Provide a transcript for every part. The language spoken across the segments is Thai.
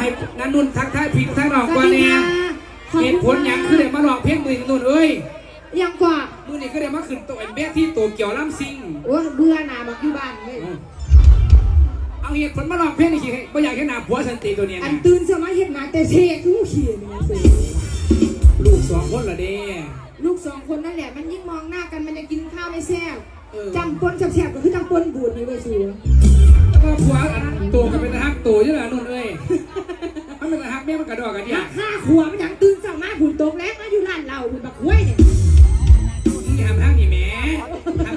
ให้นันนุ่นทักทายพี่ทักน้องสก่อวันสดีเนี่ยค่ะขอบเหคุณตุผลหยังคือได้มาลองเพลงมือนุ่นเอ้ยยังกว่ามือนี่ก็ได้มาขึ้นตัวเอ็มเบที่โตเกียวล่ำซิงโอ้เบื่อหนาบักอยู่บ้านเลยเอาเหตุผลมาลองเพลงนี่คือไม่อยากให้หนาผัวสันติตัวเนี้ยอันะนตื่นสมาเห็นหนาแต่เท่คือเขียนมาสิลูกสองคนละเด้ ลูกสองคนนั่นแหละมันยิ่งมองหน้ากันมันจะกินข้าวไม่แซ่บเออจำปนแซ่บๆก็คือจำปนบูดนี่ไว้ยสูแล้วก็ผัวอันโตกันเป็นทหารโบุญตกแล้วมาอยู่ร้านเราบุญบักห้วยเนี่ย นี่ทำทางนี่แหม่ท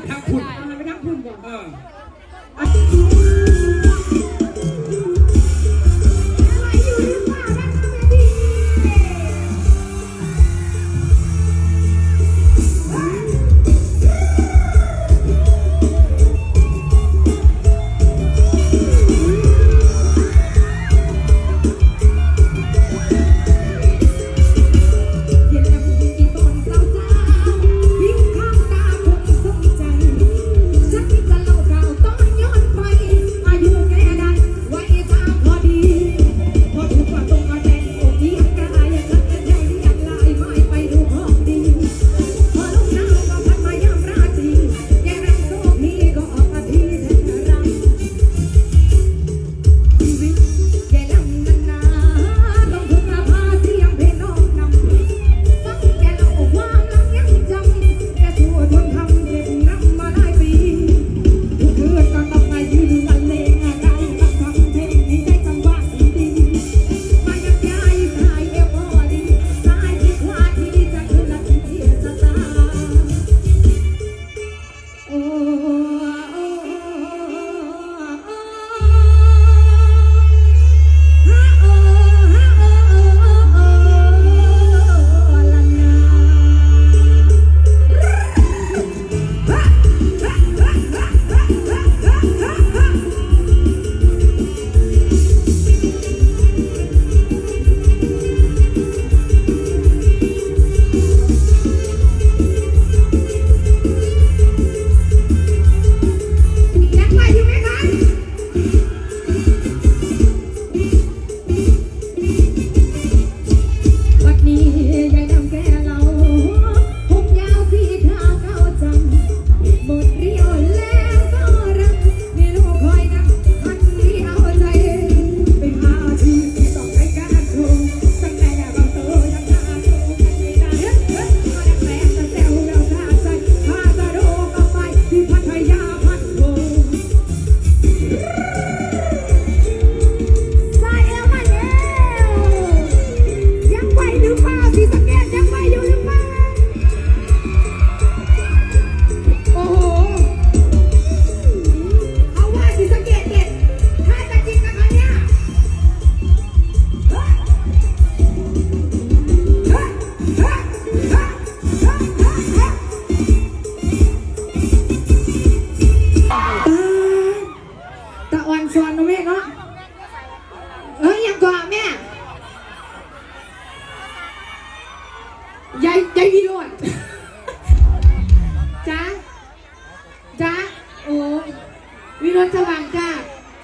รจน์สว่างจ้า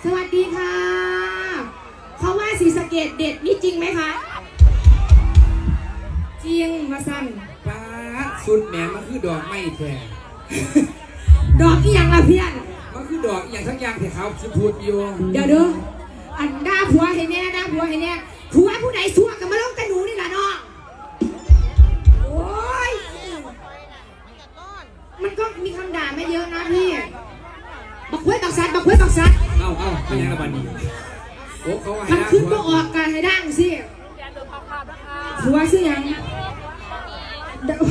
สวัสดีค่ะเขาว่าสีสะเกตเด็ดนี่จริงไหมคะ จริงมาสั่นป้าดสุดแหมมันคือดอกไม้แท้ดอกอีหยังละเพี้ยนมันคือดอกอหย่างทั้งอย่างที่เขาสิพูดอยู่เดี๋ยวเด้ออันด่าผัวให้แน่ด่าผัวให้แน่ผัวผู้ใดสั่วกันมาลงแต่หนูนี่ล่ะเนาะโอ้ยมันก็มีคำด่าไม่เยอะนะพี่ บักควยบักซัดบักควยบักซัดเอ้าเอ้าเป็นยังไงบัดนี้โอ้เขาว่าให้คันนะขึ้นก็ออกกันให้ดังสิผัวซื้อหยังเดี๋ยว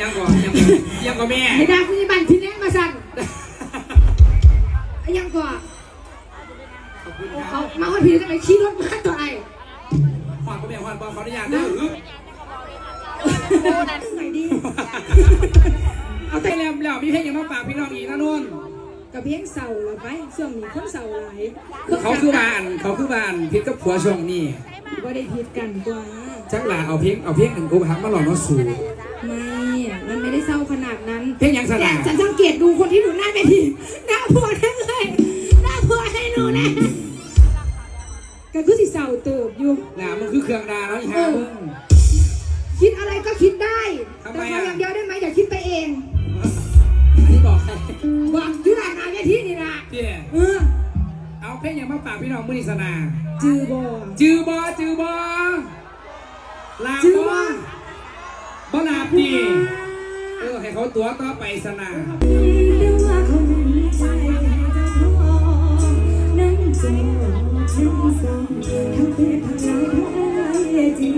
ยังก่อนยังก่อนยังก่อนแม่ให้ดังที่บ้านพี่แน่มาสั่นยังก่อนขอบคุณคเขารับมาฮอดพี่ทำไมขี่รถมาตัวไอ้ขอบคุณแม่ขอบคุณขออนุญาตเด้อไหนดีเอาแต่แล้วแล้วมีเพลงยังมาฝากพี่น้องอีกนะนุ่น กับเพียงเสาร์ละไปช่วงนี้คนเสาร์หลายเขาคือบ้านเขาคือบ้านพิษกับผัวช่วงนี้ว่าได้ผิดกันกว่าจักหลาเอาเพลงเอาเพลงหนึ่งกูหักมาหล่อมาสู่ไม่ มันไม่ได้เศร้าขนาดนั้น เพลงยังสแต่ลาฉันสังเกตดูคนที่อยู่หน้าเวทีหน้าผัวทั้งเลยหน้าผัวให้หนูนะกก็คือสิเศร้าเติบอยู่หนามันคือเครื่องดาแล้วอีหามึงคิดอะไรก็คิดได้ทำแต่ไมขออะอย่างเดียวได้ไหมอย่าคิดไปเอง อันนี้บอกใครบอกอยู่หน้างานเวทีนี่นะพี่เนี่ยเออเอาเพลงอย่างมาฝากพี่น้องมือนิสนา จือบอจือบอจือบอลาจือบอบอบ่ลาบดีเออให้เขาตัวต่อไปสนาหรือว่าเขานั้นใจจะพอนั่งจอนั่งซองทั้งเพศทั้งลายทั้งอายจี